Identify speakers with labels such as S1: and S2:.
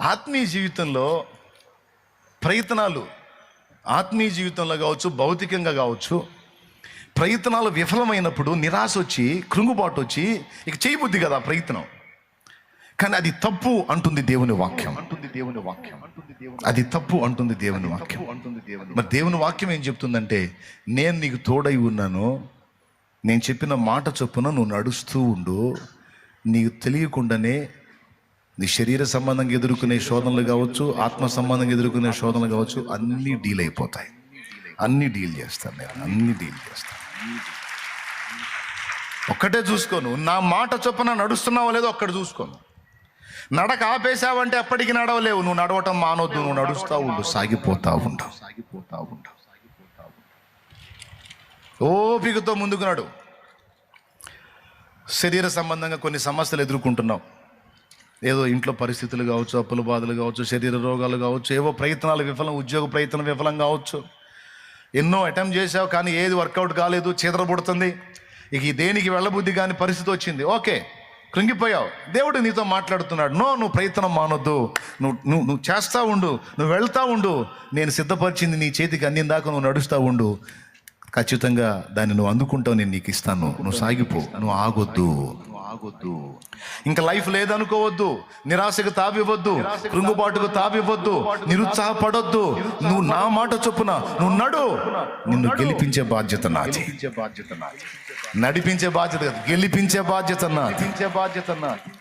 S1: ఆత్మీయ జీవితంలో ప్రయత్నాలు ఆత్మీయ జీవితంలో కావచ్చు భౌతికంగా కావచ్చు ప్రయత్నాలు విఫలమైనప్పుడు నిరాశ వచ్చి కృంగుబాటు వచ్చి ఇక చేయబుద్ధి కదా ప్రయత్నం. కానీ అది తప్పు అంటుంది దేవుని వాక్యం. అంటుంది దేవుని వాక్యం అది తప్పు అంటుంది దేవుని వాక్యం. అంటుంది దేవుని మరి దేవుని వాక్యం ఏం చెప్తుందంటే నేను నీకు తోడై ఉన్నాను. నేను చెప్పిన మాట చొప్పున నువ్వు నడుస్తూ ఉండు. నీకు తెలియకుండానే నీ శరీర సంబంధంగా ఎదుర్కొనే శోధనలు కావచ్చు ఆత్మ సంబంధంగా ఎదుర్కొనే శోధనలు కావచ్చు అన్నీ డీల్ అయిపోతాయి. అన్నీ డీల్ చేస్తాను నేను అన్నీ డీల్ చేస్తాను ఒక్కటే చూసుకోను నా మాట చొప్పున నడుస్తున్నావో లేదో ఒక్కడ చూసుకోను. నడక ఆపేశావంటే అప్పటికి నడవలేవు నువ్వు నడవటం మానవద్దు నువ్వు నడుస్తూ ఉండు సాగిపోతా ఉండవు సాగిపోతా ఉండవు ఓపికతో ముందుకు నడు. శరీర సంబంధంగా కొన్ని సమస్యలు ఎదుర్కొంటున్నావు. ఏదో ఇంట్లో పరిస్థితులు కావచ్చు అప్పుల బాధలు కావచ్చు శరీర రోగాలు కావచ్చు ఏవో ప్రయత్నాలు విఫలం ఉద్యోగ ప్రయత్నం విఫలం కావచ్చు. ఎన్నో అటెంప్ట్ చేసావు కానీ ఏది వర్కౌట్ కాలేదు చీదరబుడుతుంది ఇక దేనికి వెళ్ళబుద్ధి కాని పరిస్థితి వచ్చింది. ఓకే కృంగిపోయావు. దేవుడు నీతో మాట్లాడుతున్నాడు. నో నువ్వు ప్రయత్నం మానొద్దు. నువ్వు నువ్వు నువ్వు చేస్తూ ఉండు నువ్వు వెళ్తా ఉండు. నేను సిద్ధపరిచింది నీ చేతికి అన్ని దాకా నువ్వు నడుస్తూ ఉండు. ఖచ్చితంగా దాన్ని నువ్వు అందుకుంటావు నేను నీకు ఇస్తాను. నువ్వు సాగిపో నువ్వు ఆగొద్దు. ఆగొద్దు ఇంకా లైఫ్ లేదనుకోవద్దు. నిరాశకు తావివ్వద్దు. కృంగుబాటుకు తావివ్వద్దు. నిరుత్సాహపడొద్దు. నువ్వు నా మాట చొప్పున నువ్వు నడు. నిన్ను గెలిపించే బాధ్యత నాది. నడిపించే బాధ్యత గెలిపించే బాధ్యత నాది. బాధ్యత నాది.